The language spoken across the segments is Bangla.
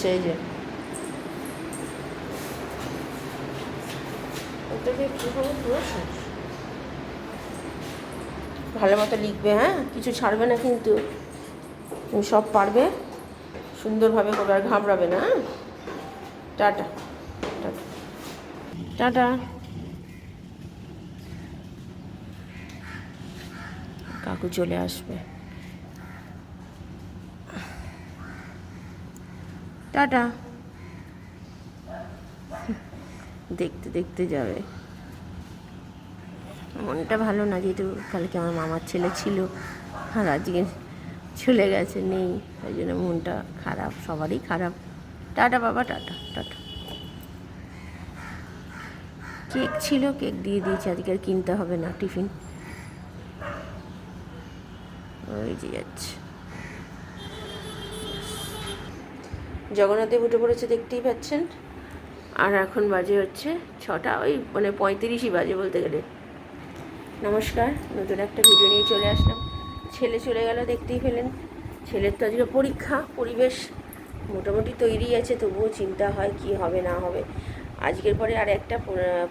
এসছে এই যে। ওটাকে কীভাবে পুরো। ভালো মতো লিখবে হ্যাঁ? কিছু ছাড়বে না কিন্তু। তুমি সব পারবে। সুন্দরভাবে করবে আর ঘাবড়াবে না হ্যাঁ? টাটা। টাটা। টাটা। কাকু চলে আসবে। টাটা। দেখতে দেখতে যাবে। মনটা ভালো না, যেহেতু কালকে আমার মামার ছেলে ছিল আর আজকে চলে গেছে, নেই। ওই জন্য মনটা খারাপ, সবারই খারাপ। টাটা বাবা, টাটা টাটা। কেক ছিল, কেক দিয়ে দিয়েছি, আজকে আর কিনতে হবে না, টিফিন। ওই যে যাচ্ছে। জগন্নাথদেব উঠে পড়েছে দেখতেই পাচ্ছেন। আর এখন বাজে হচ্ছে ছটা, ওই মানে পঁয়ত্রিশই বাজে বলতে গেলে। নমস্কার, নতুন একটা ভিডিও নিয়ে চলে আসলাম। ছেলে চলে গেল দেখতেই পেলেন। ছেলের তো আজকে পরীক্ষা, পরিবেশ মোটামুটি তৈরি আছে, তবুও চিন্তা হয় কি হবে, না হবে। আজকের পরে আর একটা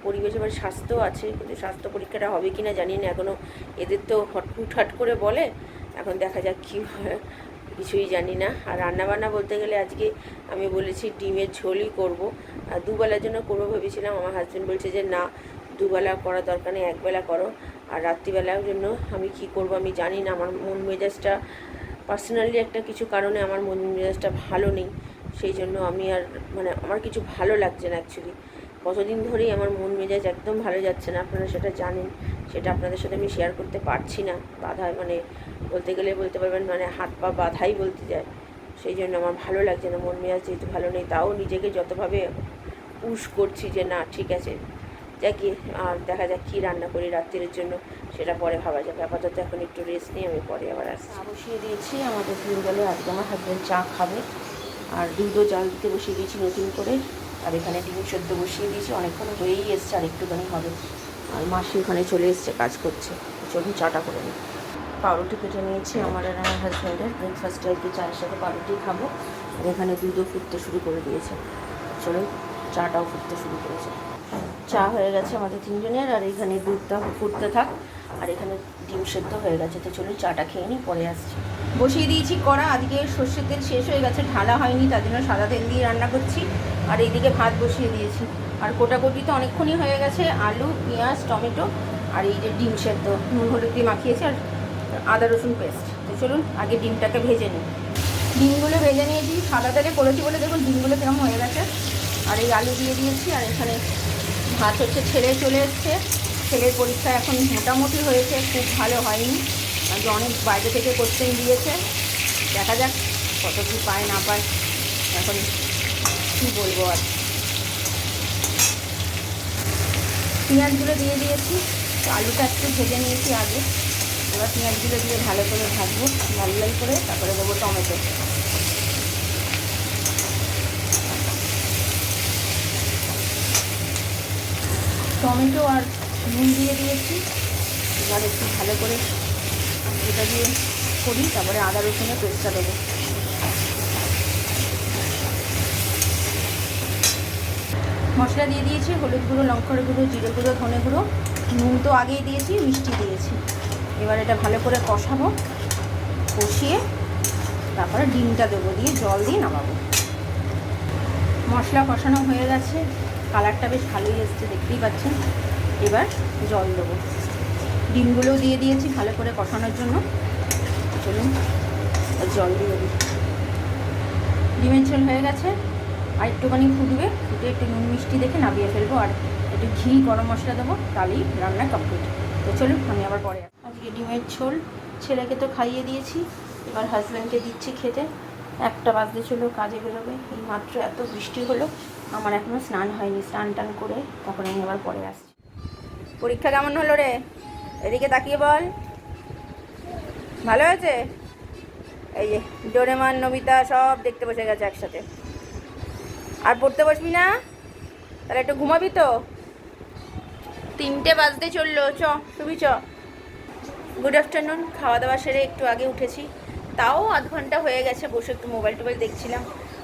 পরিবেশ এবার স্বাস্থ্য আছে, কিন্তু স্বাস্থ্য পরীক্ষাটা হবে কি না জানি না। এখনও এদের তো হট, হুটহাট করে বলে। এখন দেখা যাক কী হয়। কিছুই জানি না। আর রান্নাবান্না বলতে গেলে আজকে আমি বলেছি ডিমের ঝোলই করব। আর দুবেলার জন্য করব ভেবেছিলাম, আমার হাজব্যান্ড বলছে যে, না, দুবেলা করা দরকার নেই, একবেলা করো। আর রাত্রিবেলার জন্য আমি কি করব আমি জানি না। আমার মন মেজাজটা পার্সোনালি একটা কিছু কারণে আমার মন মেজাজটা ভালো নেই। সেই জন্য আমি আর মানে আমার কিছু ভালো লাগছে না অ্যাকচুয়ালি কতদিন ধরেই আমার মন মেজাজ একদম ভালো যাচ্ছে না, আপনারা সেটা জানেন। সেটা আপনাদের সাথে আমি শেয়ার করতে পারছি না। বাধা মানে বলতে গেলে বলতে পারবেন মানে হাত পা বাধাই বলতে যায়। সেই জন্য আমার ভালো লাগছে না, মন মেজাজ যেহেতু ভালো নেই, তাও নিজেকে যতভাবে পুশ করছি যে না, ঠিক আছে, যাকে আর দেখা যাক কী রান্না করি রাত্রির জন্য, সেটা পরে ভাবা যাবে। আপাতত এখন একটু রেস্ট নিয়ে আমি পরে আবার আসছি। বসিয়ে দিয়েছি, আমাদের দিন গেলে আজকে আমার হাজব্যান্ড চা খাবে। আর দুধও জাল দিতে বসিয়ে দিয়েছি নতুন করে। আর এখানে ডিম সেদ্ধ বসিয়ে দিয়েছি, অনেকক্ষণ হয়েই এসছে, আর একটুখানি হবে। আর মাসি ওখানে চলে এসছে, কাজ করছে। চলুন চাটা করে নিই। পাউরুটি কেটে নিয়েছি আমার আর আমার হাজব্যান্ডের ব্রেকফাস্টে আর কি চায়ের সাথে পাউরুটি খাব। আর এখানে দুধও ফুটতে শুরু করে দিয়েছে। চলুন, চাটাও ফুটতে শুরু করেছে। চা হয়ে গেছে আমাদের তিনজনের, আর এখানে দুধটা ফুটতে থাক। আর এখানে ডিম সেদ্ধ হয়ে গেছে। তো চলুন চাটা খেয়ে নিই, পরে আসছি। বসিয়ে দিয়েছি কড়া। আজকে সর্ষের তেল শেষ হয়ে গেছে, ঢালা হয়নি, তার জন্য সাদা তেল দিয়ে রান্না করছি। আর এইদিকে ভাত বসিয়ে দিয়েছি। আর কোটাকুটি তো অনেকক্ষণই হয়ে গেছে, আলু, পেঁয়াজ, টমেটো আর এই যে ডিম সেদ্ধ, নুন, হলুদ দিয়ে মাখিয়েছি আর আদা, রসুন পেস্ট। তো চলুন, আগে ডিমটাকে ভেজে নিই। ডিমগুলো ভেজে নিয়েছি, সাদা তেলে করেছি বলে দেখুন ডিমগুলো কেমন হয়ে গেছে। আর এই আলু দিয়ে দিয়েছি, আর এখানে ভাত হচ্ছে ছেলে চলে এসছে। ছেলের পরীক্ষা এখন মোটামুটি হয়েছে, খুব ভালো হয়নি। কারণ অনেক বাইরে থেকে কোশ্চেন দিয়েছে। দেখা যাক কত কী পায়, না পায়। এখন কী বলব আর? পেঁয়াজগুলো দিয়ে দিয়েছি। তো আলুটা একটু ভেজে নিয়েছি আগে। এবার পেঁয়াজগুলো দিয়ে ভালো করে ভাজবো, লাল লাল করে, তারপরে দেবো টমেটো। টমেটো আর নুন দিয়ে দিয়েছি। এবার একটু ভালো করে এটা দিয়ে করি, তারপরে আদা রসুনের পেস্টটা দেবো। মশলা দিয়ে দিয়েছি, হলুদ গুঁড়ো, লঙ্কার গুঁড়ো, জিরে গুঁড়ো, ধনে গুঁড়ো, নুন তো আগেই দিয়েছি, মিষ্টি দিয়েছি। এবার এটা ভালো করে কষাবো, কষিয়ে তারপরে ডিমটা দেবো, দিয়ে জল দিয়ে নামাবো। মশলা কষানো হয়ে গেছে, কালারটা বেশ ভালোই এসছে, দেখতেই পাচ্ছেন। এবার জল দেবো। ডিমগুলোও দিয়ে দিয়েছি ভালো করে কষানোর জন্য। চলুন, জল দিয়ে দিই। ডিমের ঝোল হয়ে গেছে। আর একটুখানি ফুটবে, ফুটে একটু নুন মিষ্টি দেখে নামিয়ে ফেলব আর একটু ঘি, গরম মশলা দেবো, তাহলেই রান্না কমপ্লিট তো চলুন, আমি আবার পরে। আজকে ডিমের ঝোল, ছেলেকে তো খাইয়ে দিয়েছি, এবার হাজব্যান্ডকে দিচ্ছি খেতে। একটা বাজতে ছিল কাজে বেরোবে। এই মাত্র এত বৃষ্টি হলো, আমার এখনও স্নান হয়নি, স্নান টান করে তখন আমি আবার পরে আসছি। পরীক্ষা কেমন হলো রে? এদিকে তাকিয়ে বল। ভালো হয়েছে? এই যে, ডোরেমান, নমিতা সব দেখতে বসে গেছে একসাথে। আর পড়তে বসবি না? তাহলে একটু ঘুমাবি তো? তিনটে বাজতে চলল, চ, তুমি চ। গুড আফটারনুন খাওয়া দাওয়া সেরে একটু আগে উঠেছি। তাও আধ ঘণ্টা হয়ে গেছে, বসে একটু মোবাইল টোবাইল দেখছিলাম।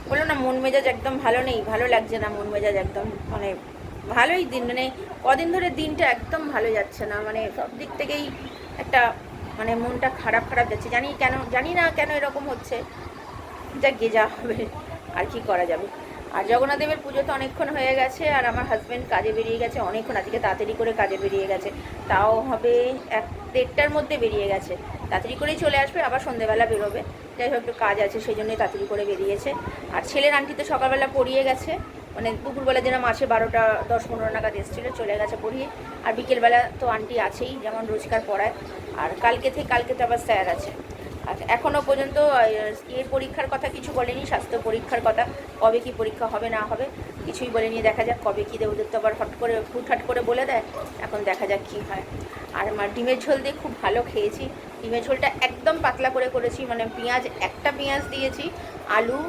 বলল না, মন মেজাজ একদম ভালো নেই, ভালো লাগছে না মন মেজাজ একদম মানে ভালোই দিন মানে কদিন ধরে দিনটা একদম ভালো যাচ্ছে না মানে সব দিক থেকেই একটা মানে মনটা খারাপ খারাপ যাচ্ছে। জানি কেন, জানি না কেন এরকম হচ্ছে। যা গে যা হবে, আর কি করা যাবে। আর জগন্নাথ দেবের পুজো তো অনেকক্ষণ হয়ে গেছে, আর আমার হাজব্যান্ড কাজে বেরিয়ে গেছে অনেকক্ষণ, আজকে তাড়াতাড়ি করে কাজে বেরিয়ে গেছে। তাও হবে এক দেড়টার মধ্যে বেরিয়ে গেছে। তাড়াতাড়ি করেই চলে আসবে, আবার সন্ধেবেলা বেরোবে। যাই হোক, একটু কাজ আছে সেই জন্যই তাড়াতাড়ি করে বেরিয়েছে। আর ছেলের আন্টি তো সকালবেলা পড়িয়ে গেছে মানে দুপুরবেলা যেন মাসে বারোটা, দশ, পনেরো নাগাদ এসেছিল, চলে গেছে পড়িয়ে আর বিকেলবেলা তো আন্টি আছেই, যেমন রোজগার পড়ায় আর কালকে থেকে, কালকে তো আবার স্যার আছে। আর এখনও পর্যন্ত এর পরীক্ষার কথা কিছু বলেনি, স্বাস্থ্য পরীক্ষার কথা, কবে কি পরীক্ষা হবে, না হবে, কিছুই বলেনি, দেখা যাক কবে কী দেয়, ওদের তো আবার হট করে, হুটহাট করে বলে দেয়, এখন দেখা যাক কী হয়। আর আমার ডিমের ঝোল দিয়ে খুব ভালো খেয়েছি, ডিমের ঝোলটা একদম পাতলা করে করেছি মানে পেঁয়াজ, একটা পেঁয়াজ দিয়েছি, আলু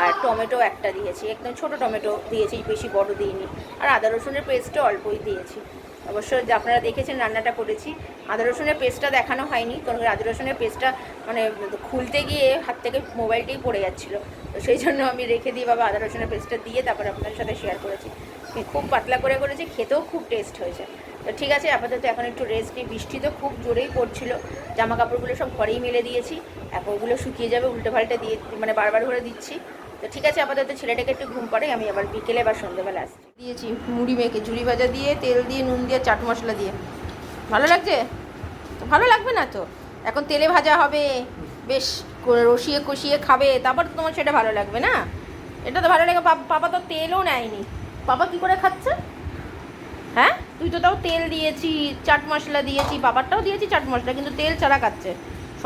আর টমেটো একটা দিয়েছি, একদম ছোট টমেটো দিয়েছি, বেশি বড় দিইনি। আর আদা রসুনের পেস্টও অল্পই দিয়েছি। অবশ্য আপনারা দেখেছেন রান্নাটা করেছি, আদা রসুনের পেস্টটা দেখানো হয়নি, কারণ আদা রসুনের পেস্টটা মানে খুলতে গিয়ে হাত থেকে মোবাইলটাই পড়ে যাচ্ছিল। তো সেই জন্য আমি রেখে দিয়ে বাবা আদা রসুনের পেস্টটা দিয়ে তারপর আপনাদের সাথে শেয়ার করেছি। খুব পাতলা করে করেছি, খেতেও খুব টেস্ট হয়েছে। তো ঠিক আছে, আপাতত এখন একটু রেস্ট নিই। বৃষ্টি তো খুব জোরেই পড়ছিল জামা কাপড়গুলো সব ঘরেই মেলে দিয়েছি। এখন ওগুলো শুকিয়ে যাবে, উল্টো পাল্টে দিয়ে মানে বারবার করে দিচ্ছি। তো ঠিক আছে, আপাতত ছেলেটাকে একটু ঘুম পাড়ে আমি আবার বিকেলে বা সন্ধ্যেবেলা আসছি। দিয়েছি, মুড়ি মেখে, ঝুড়ি ভাজা দিয়ে, তেল দিয়ে, নুন দিয়ে, চাট মশলা দিয়ে। ভালো লাগছে? তো ভালো লাগবে না তো? এখন তেলে ভাজা হবে, বেশ রসিয়ে কষিয়ে খাবে, তারপর তোমার সেটা ভালো লাগবে না? এটা তো ভালো লাগে পাপা তো তেলও নেয়নি। পাপা কি করে খাচ্ছে? হ্যাঁ? তুই তো তাও তেল দিয়েছি, চাট মশলা দিয়েছি, বাবারটাও দিয়েছি চাট মশলা, কিন্তু তেল ছাড়া খাচ্ছে।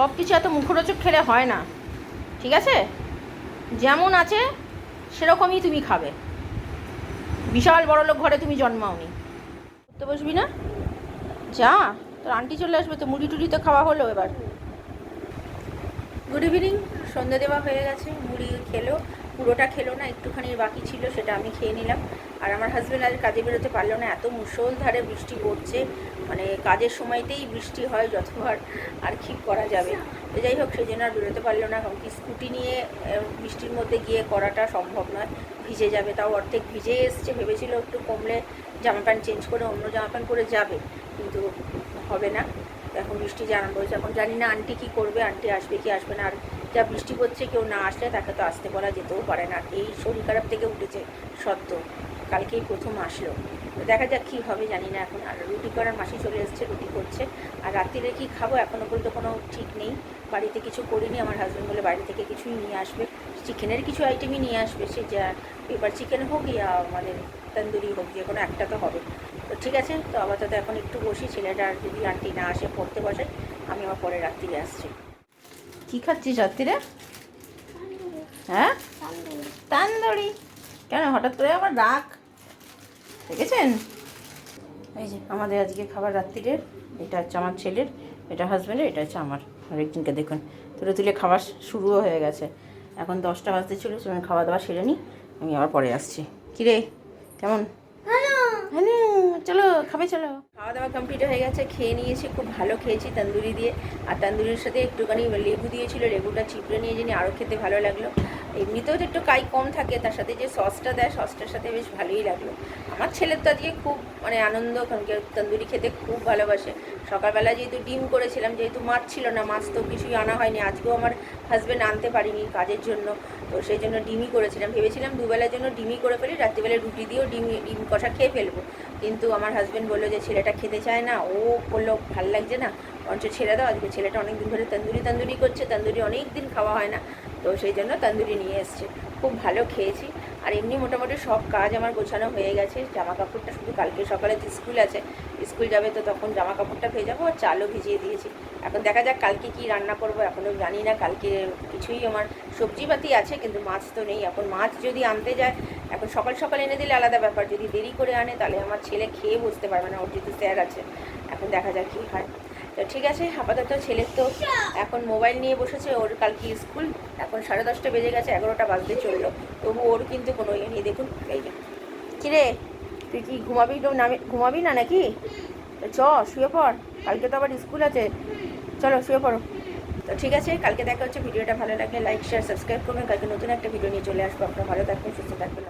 সব কিছু এত মুখরোচক খেলে হয় না। ঠিক আছে? যেমন আছে, সেরকমই তুমি খাবে। বিশাল বড় লোক ঘরে তুমি জন্মাওনি। তো বসবি না? যা, তোর আন্টি চলে আসবে, তো মুড়ি টুড়ি তো খাওয়া হলো এবার। গুড ইভিনিং সন্ধ্যা দেওয়া হয়ে গেছে, মুড়ি খেলো। পুরোটা খেলো না, একটুখানি বাকি ছিল, সেটা আমি খেয়ে নিলাম। আর আমার হাজব্যান্ড আজ কাজে বেরোতে পারল না, এত মুষলধারে বৃষ্টি পড়ছে। মানে কাজের সময়তেই বৃষ্টি হয়, যতবার আর কি করা যাবে। তো যাই হোক, সেই জন্য আর বেরোতে পারল না। কারণ কি স্কুটি নিয়ে বৃষ্টির মধ্যে গিয়ে করাটা সম্ভব নয়। ভিজে যাবে, তাও অর্ধেক ভিজে এসছে, ভেবেছিল একটু কমলে জামা প্যান্ট চেঞ্জ করে অন্য জামা প্যান্ট পরে যাবে। কিন্তু হবে না। এখন বৃষ্টি জানানো হয়েছে, এখন জানি না আন্টি কী করবে, আন্টি আসবে কি আসবে না। আর যা বৃষ্টি পড়ছে কেউ না আসলে তাকে তো আসতে বলা যেতেও পারে না। এই শরীর খারাপ থেকে উঠেছে সদ্য। কালকেই প্রথম আসলো। দেখা যাক কী হবে, জানি না এখন। আর রুটি করার মাসি চলে এসছে, রুটি করছে। আর রাত্রিরে কী খাব এখনও পর্যন্ত কোনো ঠিক নেই। বাড়িতে কিছু করিনি, আমার হাজব্যান্ড বলে বাড়ি থেকে কিছুই নিয়ে আসবে। চিকেনের কিছু আইটেমই নিয়ে আসবে, সে যা পেপার চিকেন হোক ইয়া আমাদের তন্দুরি হোক, যে কোনো একটা তো হবে। তো ঠিক আছে, তো আপাতত এখন একটু বসি। ছেলেটা যদি আন্টি না আসে, পড়তে বসে আমি আবার পরে রাত্রিরে আসছি। কি খাচ্ছিস রাত্রিরে হ্যাঁ? তান্দুরি। কেন? হঠাৎ করে আমার রাগ? দেখেছেন? এই যে আমাদের আজকে খাবার রাত্রিরের এটা হচ্ছে আমার ছেলের, এটা হাজব্যান্ডের এটা হচ্ছে আমার। আরেকজনকে দেখুন। তুলে তুলে খাবার শুরুও হয়ে গেছে। এখন দশটা বাজতে ছিল আমি খাওয়া দাওয়া সেরে নিই, আমি আবার পরে আসছি। কিরে? কেমন? হ্যালো চলো, খাবে, চলো। খাওয়া দাওয়া কমপ্লিট হয়ে গেছে, খেয়ে নিয়েছি, খুব ভালো খেয়েছি তন্দুরি দিয়ে। আর তন্দুরির সাথে একটুখানি লেবু দিয়েছিল, লেবুটা চিপড়ে নিয়ে যিনি আরও খেতে ভালো লাগল। এমনিতেও তো একটু কাই কম থাকে, তার সাথে যে সসটা দেয় সসটার সাথে বেশ ভালোই লাগল। আমার ছেলের তো আজকে খুব মানে আনন্দ তন্দুরি খেতে খুব ভালোবাসে। সকালবেলা যেহেতু ডিম করেছিলাম, যেহেতু মাছ ছিল না, মাছ তো কিছুই আনা হয়নি। আজকেও আমার হাজব্যান্ড আনতে পারিনি কাজের জন্য, তো সেই জন্য ডিমই করেছিলাম। ভেবেছিলাম দুবেলার জন্য ডিমই করে ফেলি, রাত্রিবেলায় রুটি দিয়েও ডিম ডিম কষা খেয়ে ফেলব। কিন্তু আমার হাজব্যান্ড বলল যে, ছেলেটা খেতে চায় না। ও বলল, ভালো লাগছে না। বরঞ্চ ছেড়ে দাও, আজকে ছেলেটা অনেক দিন ধরে তন্দুরি তন্দুরি করছে। তন্দুরি অনেক দিন খাওয়া হয় না। তো সেই জন্য তন্দুরি নিয়ে এসছে। খুব ভালো খেয়েছি। আর এমনি মোটামুটি সব কাজ আমার গোছানো হয়ে গেছে। জামা কাপড়টা শুধু কালকে সকালে স্কুল আছে, স্কুল যাবে তো তখন জামা কাপড়টা ভেজাবো আর চালও ভিজিয়ে দিয়েছি। এখন দেখা যাক কালকে কি রান্না করব, এখনও জানি না। কালকে কিছুই আমার সবজিপাতি আছে, কিন্তু মাছ তো নেই। এখন মাছ যদি আনতে যায়, এখন সকাল সকাল এনে দিলে আলাদা ব্যাপার। যদি দেরি করে আনে, তাহলে আমার ছেলে খেয়ে বুঝতে পারবে না। ওর যেহেতু স্যার আছে। এখন দেখা যাক কী হয়। তো ঠিক আছে, আপাতত ছেলের তো এখন মোবাইল নিয়ে বসেছে, ওর কালকে স্কুল। এখন সাড়ে দশটা বেজে গেছে, এগারোটা বাজতে চলল। তবু ওর কিন্তু কোনো ইয়ে নেই। দেখুন, এই যে। কিরে, তুই কি ঘুমাবি নামে, ঘুমাবি না নাকি? চ, শুয়ে পড়। কালকে তো আবার স্কুল আছে। চলো, শুয়ে পড়ো। তো ঠিক আছে, কালকে দেখা হচ্ছে। ভিডিওটা ভালো লাগলে লাইক শেয়ার সাবস্ক্রাইব করবেন। কালকে নতুন একটা ভিডিও নিয়ে চলে আসব। আপনারা ভালো থাকবেন, সুস্থ থাকবেন।